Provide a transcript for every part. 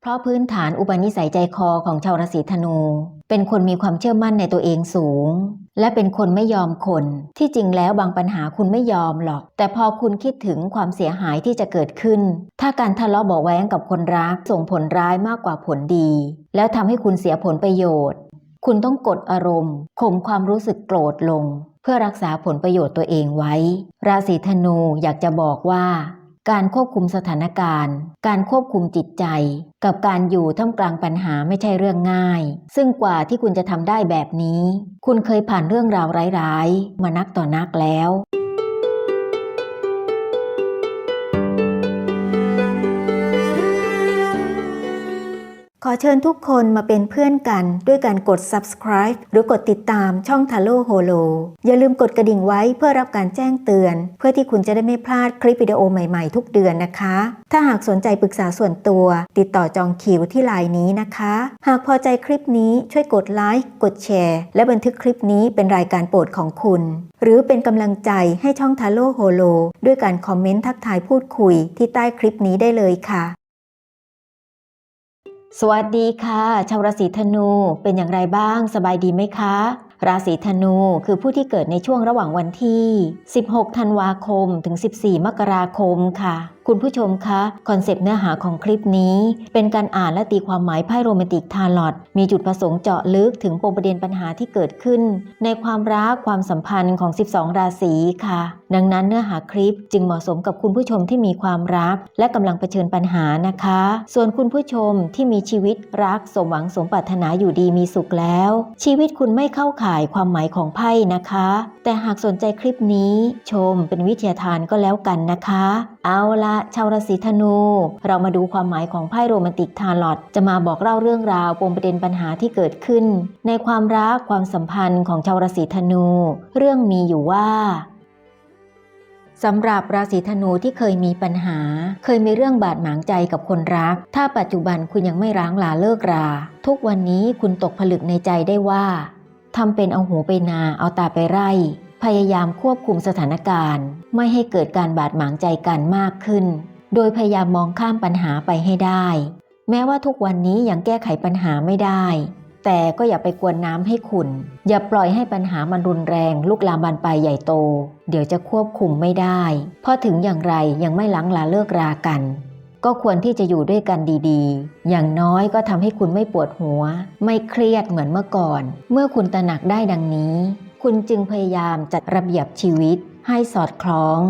เพราะพื้นฐานอุปนิสัยใจคอของชาวราศีธนู เป็นคนมีความเชื่อมั่นในตัวเองสูง และเป็นคนไม่ยอมคน ที่จริงแล้วบางปัญหาคุณไม่ยอมหรอก แต่พอคุณคิดถึงความเสียหายที่จะเกิดขึ้น ถ้าการทะเลาะเบาแว้งกับคนรักส่งผลร้ายมากกว่าผลดี แล้วทำให้คุณเสียผลประโยชน์ คุณต้องกดอารมณ์ข่มความรู้สึกโกรธลง เพื่อรักษาผลประโยชน์ตัวเองไว้ ราศีธนูอยากจะบอกว่า การควบคุมสถานการณ์ การควบคุมจิตใจ กับการอยู่ท่ามกลางปัญหาไม่ใช่เรื่องง่าย ซึ่งกว่าที่คุณจะทำได้แบบนี้ คุณเคยผ่านเรื่องราวร้ายๆ มานักต่อนักแล้ว อเชิญทุกคนมาเป็นเพื่อนกันด้วยการกด subscribe หรือกดติดตามช่อง t a l o h o l o อย่าลืมกดกระดิ่งไว้เพื่อรับการแจ้งเตือน เพื่อที่คุณจะได้ไม่พลาดคลิปวิดีโอใหม่ๆทุกเดือนนะคะ ถ้าหากสนใจปรึกษาส่วนตัว ติดต่อจองคิวที่ไลน์นี้นะคะ หากพอใจคลิปนี้ช่วยกดไลค์กดแชร์ และบันทึกคลิปนี้เป็นรายการโปรดของคุณ หรือเป็นกำลังใจให้ช่อง t a l o h o l o ด้วยการคอมเมนต์ทักทายพูดคุยที่ใต้คลิปนี้ได้เลยค่ะ สวัสดีค่ะ ชาวราศีธนูเป็นอย่างไรบ้าง สบายดีไหมคะ ราศีธนูคือผู้ที่เกิดในช่วงระหว่างวันที่ 16 ธันวาคม ถึง 14 มกราคมค่ะ คุณผู้ชมคะคอนเซปต์เนื้อหาของคลิปนี้ เป็นการอ่านและตีความหมายไพ่โรแมนติกทาร์ลอตมีจุดประสงค์เจาะลึกถึงปมประเด็นปัญหาที่เกิดขึ้น ในความรักความสัมพันธ์ของ 12 ราศีค่ะ ดังนั้นเนื้อหาคลิปจึงเหมาะสมกับคุณผู้ชมที่มีความรัก และกำลังเผชิญปัญหานะคะ ส่วนคุณผู้ชมที่มีชีวิตรักสมหวังสมปรารถนาอยู่ดีมีสุขแล้ว ชีวิตคุณไม่เข้าข่ายความหมายของไพ่นะคะ แต่หากสนใจคลิปนี้ชมเป็นวิทยาทานก็แล้วกันนะคะ เอาละชาวราศีธนู เรามาดูความหมายของไพ่โรแมนติกทาร์ลอตจะมาบอกเล่าเรื่องราวปมประเด็นปัญหาที่เกิดขึ้น ในความรักความสัมพันธ์ของชาวราศีธนู เรื่องมีอยู่ว่าสำหรับราศีธนูที่เคยมีปัญหา เคยมีเรื่องบาดหมางใจกับคนรัก ถ้าปัจจุบันคุณยังไม่ร้างลาเลิกรา ทุกวันนี้คุณตกผลึกในใจได้ว่าทำเป็นเอาหูไปนาเอาตาไปไร่ พยายามควบคุมสถานการณ์ ไม่ให้เกิดการบาดหมางใจกันมากขึ้น โดยพยายามมองข้ามปัญหาไปให้ได้ แม้ว่าทุกวันนี้ยังแก้ไขปัญหาไม่ได้ แต่ก็อย่าไปกวนน้ำให้ขุ่น อย่าปล่อยให้ปัญหามันรุนแรงลุกลามบานปลายใหญ่โต เดี๋ยวจะควบคุมไม่ได้พราะถึงอย่างไรยังไม่ลังลาเลิกรากัน ก็ควรที่จะอยู่ด้วยกันดีๆ อย่างน้อยก็ทำให้คุณไม่ปวดหัว ไม่เครียดเหมือนเมื่อก่อน เมื่อคุณตระหนักได้ดังนี้ คุณจึงพยายามจัดระเบียบชีวิต ให้สอดคล้อง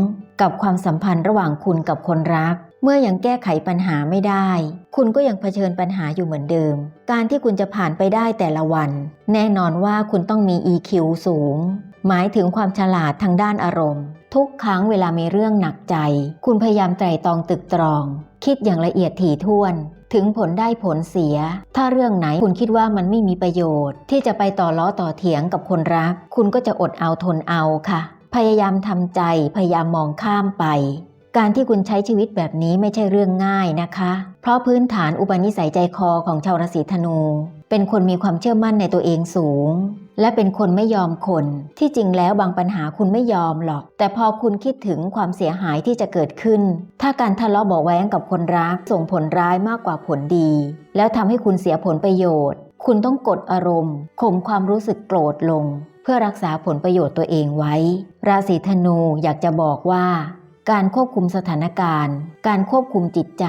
กับความสัมพันธ์ระหว่างคุณกับคนรัก เมื่อยังแก้ไขปัญหาไม่ได้ คุณก็ยังเผชิญปัญหาอยู่เหมือนเดิม การที่คุณจะผ่านไปได้แต่ละวัน แน่นอนว่าคุณต้องมี EQ สูง หมายถึงความฉลาดทางด้านอารมณ์ ทุกครั้งเวลามีเรื่องหนักใจ คุณพยายามไตร่ตรองตึกตรอง คิดอย่างละเอียดถี่ถ้วน ถึงผลได้ผลเสีย ถ้าเรื่องไหนคุณคิดว่ามันไม่มีประโยชน์ ที่จะไปต่อล้อต่อเถียงกับคนรัก คุณก็จะอดเอาทนเอาค่ะ พยายามทำใจ พยายามมองข้ามไป การที่คุณใช้ชีวิตแบบนี้ไม่ใช่เรื่องง่ายนะคะ เพราะพื้นฐานอุปนิสัยใจคอของชาวราศีธนู เป็นคนมีความเชื่อมั่นในตัวเองสูง และเป็นคนไม่ยอมคน ที่จริงแล้วบางปัญหาคุณไม่ยอมหรอก แต่พอคุณคิดถึงความเสียหายที่จะเกิดขึ้น ถ้าการทะเลาะเบาแว้งกับคนรักส่งผลร้ายมากกว่าผลดี แล้วทำให้คุณเสียผลประโยชน์ คุณต้องกดอารมณ์ข่มความรู้สึกโกรธลง เพื่อรักษาผลประโยชน์ตัวเองไว้ ราศีธนูอยากจะบอกว่า การควบคุมสถานการณ์ การควบคุมจิตใจ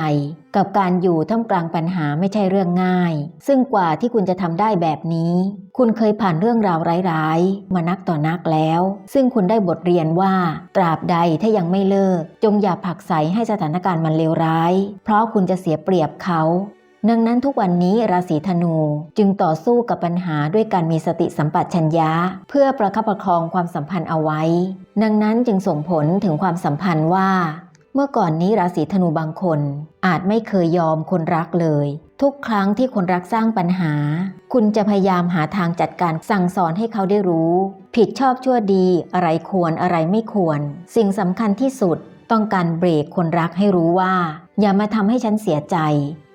กับการอยู่ท่ามกลางปัญหาไม่ใช่เรื่องง่าย ซึ่งกว่าที่คุณจะทำได้แบบนี้ คุณเคยผ่านเรื่องราวร้ายๆ มานักต่อนักแล้ว ซึ่งคุณได้บทเรียนว่า ตราบใดถ้ายังไม่เลิก จงอย่าผลักไสให้สถานการณ์มันเลวร้าย เพราะคุณจะเสียเปรียบเขา ดังนั้นทุกวันนี้ราศีธนูจึงต่อสู้กับปัญหาด้วยการมีสติสัมปชัญญะ เพื่อประคับประคองความสัมพันธ์เอาไว้ ดังนั้นจึงส่งผลถึงความสัมพันธ์ว่า เมื่อก่อนนี้ราศีธนูบางคน อาจไม่เคยยอมคนรักเลย ทุกครั้งที่คนรักสร้างปัญหา คุณจะพยายามหาทางจัดการสั่งสอนให้เขาได้รู้ ผิดชอบชั่วดี อะไรควรอะไรไม่ควร สิ่งสำคัญที่สุดต้องการเบรกคนรักให้รู้ว่า อย่ามาทำให้ฉันเสียใจ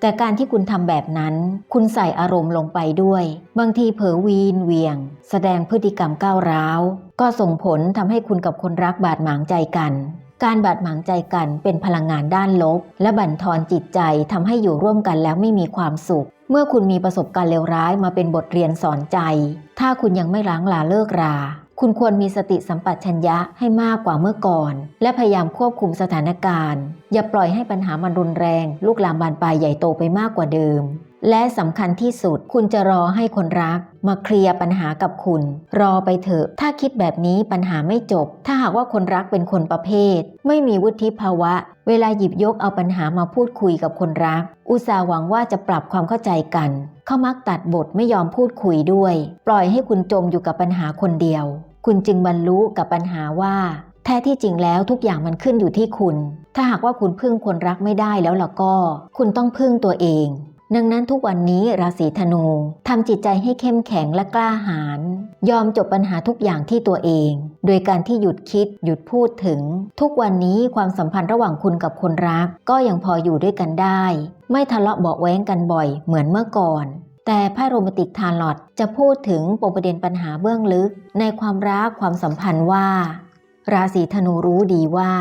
แต่การที่คุณทำแบบนั้น คุณใส่อารมณ์ลงไปด้วย บางทีเผลอวีนเวียง แสดงพฤติกรรมก้าวร้าว ก็ส่งผลทำให้คุณกับคนรักบาดหมางใจกัน การบาดหมางใจกันเป็นพลังงานด้านลบ และบั่นทอนจิตใจทำให้อยู่ร่วมกันแล้วไม่มีความสุข เมื่อคุณมีประสบการณ์เลวร้ายมาเป็นบทเรียนสอนใจ ถ้าคุณยังไม่ล้างลาเลิกรา คุณควรมีสติสัมปชัญญะให้มากกว่าเมื่อก่อน และพยายามควบคุมสถานการณ์ อย่าปล่อยให้ปัญหามันรุนแรง ลูกลามบานปลายใหญ่โตไปมากกว่าเดิม และสำคัญที่สุด คุณจะรอให้คนรัก มาเคลียร์ปัญหากับคุณ รอไปเถอะ ถ้าคิดแบบนี้ปัญหาไม่จบ ถ้าหากว่าคนรักเป็นคนประเภท ไม่มีวุฒิภาวะ เวลาหยิบยกเอาปัญหามาพูดคุยกับคนรัก อุตส่าห์หวังว่าจะปรับความเข้าใจกัน เขามักตัดบทไม่ยอมพูดคุยด้วย ปล่อยให้คุณจมอยู่กับปัญหาคนเดียว คุณจึงบรรลุกับปัญหาว่าแท้ที่จริงแล้วทุกอย่างมันขึ้นอยู่ที่คุณ ถ้าหากว่าคุณพึ่งคนรักไม่ได้แล้วล่ะก็ คุณต้องพึ่งตัวเอง ดังนั้นทุกวันนี้ราศีธนูทำจิตใจให้เข้มแข็งและกล้าหาญยอมจบปัญหาทุกอย่างที่ตัวเอง โดยการที่หยุดคิดหยุดพูดถึง ทุกวันนี้ความสัมพันธ์ระหว่างคุณกับคนรัก ก็ยังพออยู่ด้วยกันได้ ไม่ทะเลาะเบาแว้งกันบ่อยเหมือนเมื่อก่อนแต่ไพ่โรแมนติกทาร์ลอตจะพูดถึงปมประเด็นปัญหาเบื้องลึก ในความรักความสัมพันธ์ว่า ราศีธนูรู้ดีว่า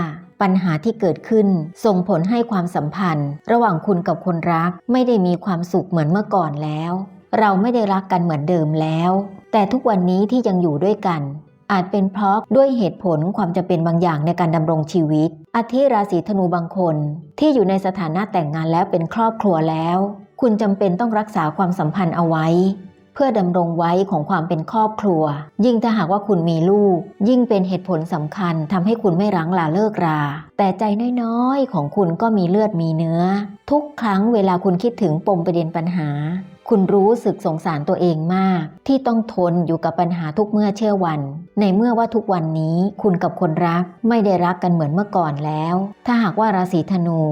ปัญหาที่เกิดขึ้น ส่งผลให้ความสัมพันธ์ ระหว่างคุณกับคนรักไม่ได้มีความสุขเหมือนเมื่อก่อนแล้ว เราไม่ได้รักกันเหมือนเดิมแล้ว แต่ทุกวันนี้ที่ยังอยู่ด้วยกัน อาจเป็นเพราะด้วยเหตุผลความจำเป็นบางอย่างในการดำรงชีวิต อาทิราศีธนูบางคน ที่อยู่ในสถานะแต่งงานแล้วเป็นครอบครัวแล้ว คุณจำเป็นต้องรักษาความสัมพันธ์เอาไว้ เพื่อดำรงไว้ของความเป็นครอบครัว ยิ่งถ้าหากว่าคุณมีลูก ยิ่งเป็นเหตุผลสำคัญทำให้คุณไม่รั้งลาเลิกรา แต่ใจน้อยๆ ของคุณก็มีเลือดมีเนื้อ ทุกครั้งเวลาคุณคิดถึงปมประเด็นปัญหา คุณรู้สึกสงสารตัวเองมาก ที่ต้องทนอยู่กับปัญหาทุกเมื่อเชื่อวัน ในเมื่อว่าทุกวันนี้คุณกับคนรักไม่ได้รักกันเหมือนเมื่อก่อนแล้ว ถ้าหากว่าราศีธนู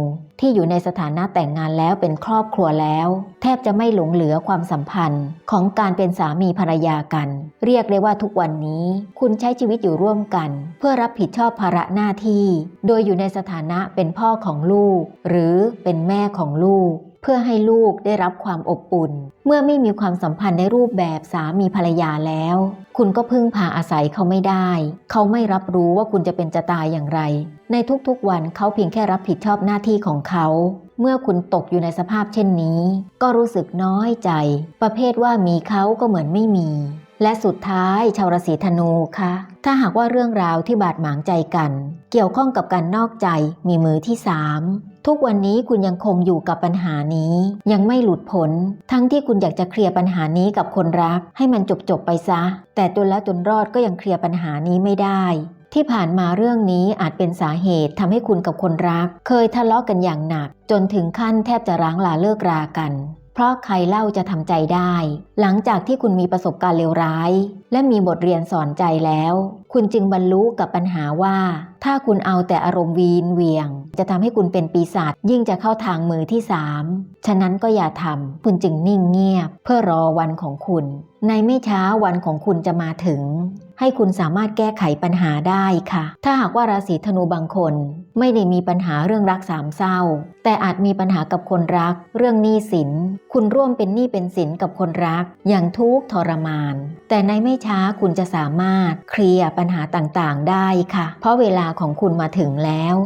ที่อยู่ในสถานะแต่งงานแล้วเป็นครอบครัวแล้ว แทบจะไม่หลงเหลือความสัมพันธ์ของการเป็นสามีภรรยากัน เรียกได้ว่าทุกวันนี้ คุณใช้ชีวิตอยู่ร่วมกัน เพื่อรับผิดชอบภาระหน้าที่ โดยอยู่ในสถานะเป็นพ่อของลูก หรือเป็นแม่ของลูก เพื่อให้ลูกได้รับความอบอุ่น เมื่อไม่มีความสัมพันธ์ในรูปแบบสามีภรรยาแล้ว คุณก็พึ่งพาอาศัยเขาไม่ได้ เขาไม่รับรู้ว่าคุณจะเป็นจะตายอย่างไร ในทุกๆวันเขาเพียงแค่รับผิดชอบหน้าที่ของเขาเมื่อคุณตกอยู่ในสภาพเช่นนี้ ก็รู้สึกน้อยใจ ประเภทว่ามีเขาก็เหมือนไม่มี และสุดท้ายชาวราศีธนูคะถ้าหากว่าเรื่องราวที่บาดหมางใจกัน เกี่ยวข้องกับการนอกใจมีมือที่สามทุกวันนี้คุณยังคงอยู่กับปัญหานี้ ยังไม่หลุดพ้นทั้งที่คุณอยากจะเคลียร์ปัญหานี้กับคนรัก ให้มันจบจบไปซะ แต่จนแล้วจนรอดก็ยังเคลียร์ปัญหานี้ไม่ได้ ที่ผ่านมาเรื่องนี้อาจเป็นสาเหตุทำให้คุณกับคนรัก เคยทะเลาะกันอย่างหนัก จนถึงขั้นแทบจะร้างลาเลิกรากัน เพราะใครเล่าจะทำใจได้ หลังจากที่คุณมีประสบการณ์เลวร้าย และมีบทเรียนสอนใจแล้ว คุณจึงบรรลุกับปัญหาว่า ถ้าคุณเอาแต่อารมณ์วีนเวียง จะทำให้คุณเป็นปีศาจยิ่งจะเข้าทางมือที่สามฉะนั้นก็อย่าทำคุณจึงนิ่งเงียบ เพื่อรอวันของคุณ ในไม่ช้าวันของคุณจะมาถึง ให้คุณสามารถแก้ไขปัญหาได้ค่ะ ถ้าหากว่าราศีธนูบางคน ไม่ได้มีปัญหาเรื่องรักสามเศร้า แต่อาจมีปัญหากับคนรัก เรื่องหนี้สิน คุณร่วมเป็นหนี้เป็นสินกับคนรัก อย่างทุกข์ทรมาน แต่ในไม่ช้าคุณจะสามารถเคลียร์ปัญหาต่างๆ ได้ค่ะ เพราะเวลาของคุณมาถึงแล้ว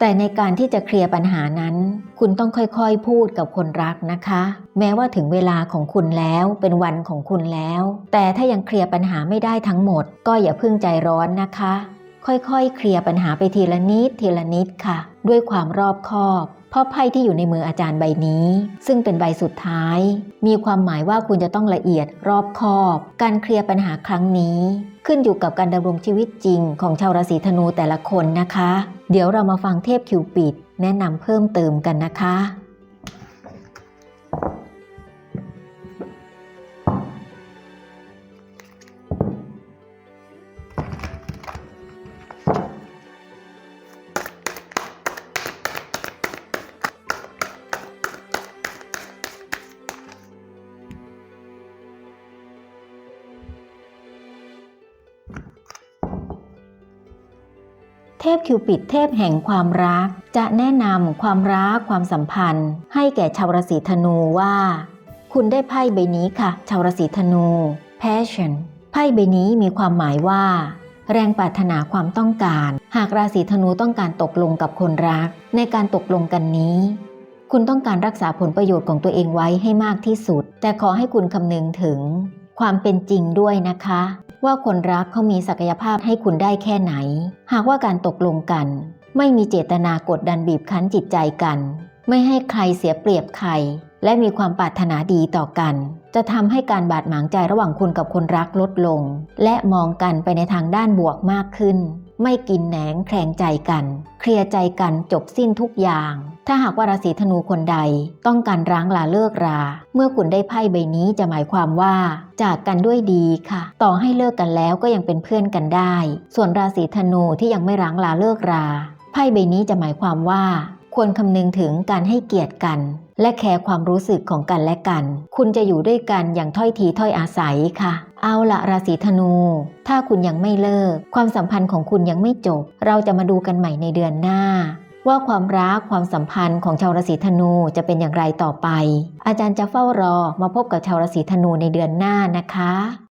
แต่ในการที่จะเคลียร์ปัญหานั้น คุณต้องค่อยๆพูดกับคนรักนะคะ แม้ว่าถึงเวลาของคุณแล้วเป็นวันของคุณแล้ว แต่ถ้ายังเคลียร์ปัญหาไม่ได้ทั้งหมด ก็อย่าเพิ่งใจร้อนนะคะ ค่อยๆ เคลียร์ปัญหาไปทีละนิดทีละนิดค่ะ ด้วยความรอบคอบเพราะไพ่ที่อยู่ในมืออาจารย์ใบนี้ ซึ่งเป็นใบสุดท้าย มีความหมายว่าคุณจะต้องละเอียดรอบคอบ การเคลียร์ปัญหาครั้งนี้ ขึ้นอยู่กับการดำรงชีวิตจริงของชาวราศีธนูแต่ละคนนะคะ เดี๋ยวเรามาฟังเทพคิวปิดแนะนำเพิ่มเติมกันนะคะ เทพคิวปิดเทพแห่งความรัก จะแนะนำความรักความสัมพันธ์ ให้แก่ชาวราศีธนูว่า คุณได้ไพ่ใบนี้ค่ะ ชาวราศีธนู passion ไพ่ใบนี้มีความหมายว่า แรงปรารถนาความต้องการ หากราศีธนูต้องการตกลงกับคนรัก ในการตกลงกันนี้ คุณต้องการรักษาผลประโยชน์ของตัวเองไว้ให้มากที่สุด แต่ขอให้คุณคำนึงถึง ความเป็นจริงด้วยนะคะ ว่าคนรักเขามีศักยภาพให้คุณได้แค่ไหน หากว่าการตกลงกัน ไม่มีเจตนากดดันบีบคั้นจิตใจกัน ไม่ให้ใครเสียเปรียบใคร และมีความปรารถนาดีต่อกัน จะทำให้การบาดหมางใจระหว่างคุณกับคนรักลดลง และมองกันไปในทางด้านบวกมากขึ้น ไม่กินแหนงแคลงใจกัน เคลียร์ใจกันจบสิ้นทุกอย่าง ถ้าหากว่าราศีธนูคนใด ต้องการร้างลาเลิกรา เมื่อคุณได้ไพ่ใบนี้จะหมายความว่า จากกันด้วยดีค่ะ ต่อให้เลิกกันแล้วก็ยังเป็นเพื่อนกันได้ ส่วนราศีธนูที่ยังไม่ร้างลาเลิกรา ไพ่ใบนี้จะหมายความว่า ควรคำนึงถึงการให้เกียรติกัน และแคร์ความรู้สึกของกันและกัน คุณจะอยู่ด้วยกันอย่างถ้อยทีถ้อยอาศัยค่ะ เอาละราศีธนู ถ้าคุณยังไม่เลิก ความสัมพันธ์ของคุณยังไม่จบ เราจะมาดูกันใหม่ในเดือนหน้าว่าความรักความสัมพันธ์ของชาวราศีธนูจะเป็นอย่างไรต่อไป อาจารย์จะเฝ้ารอมาพบกับชาวราศีธนูในเดือนหน้านะคะ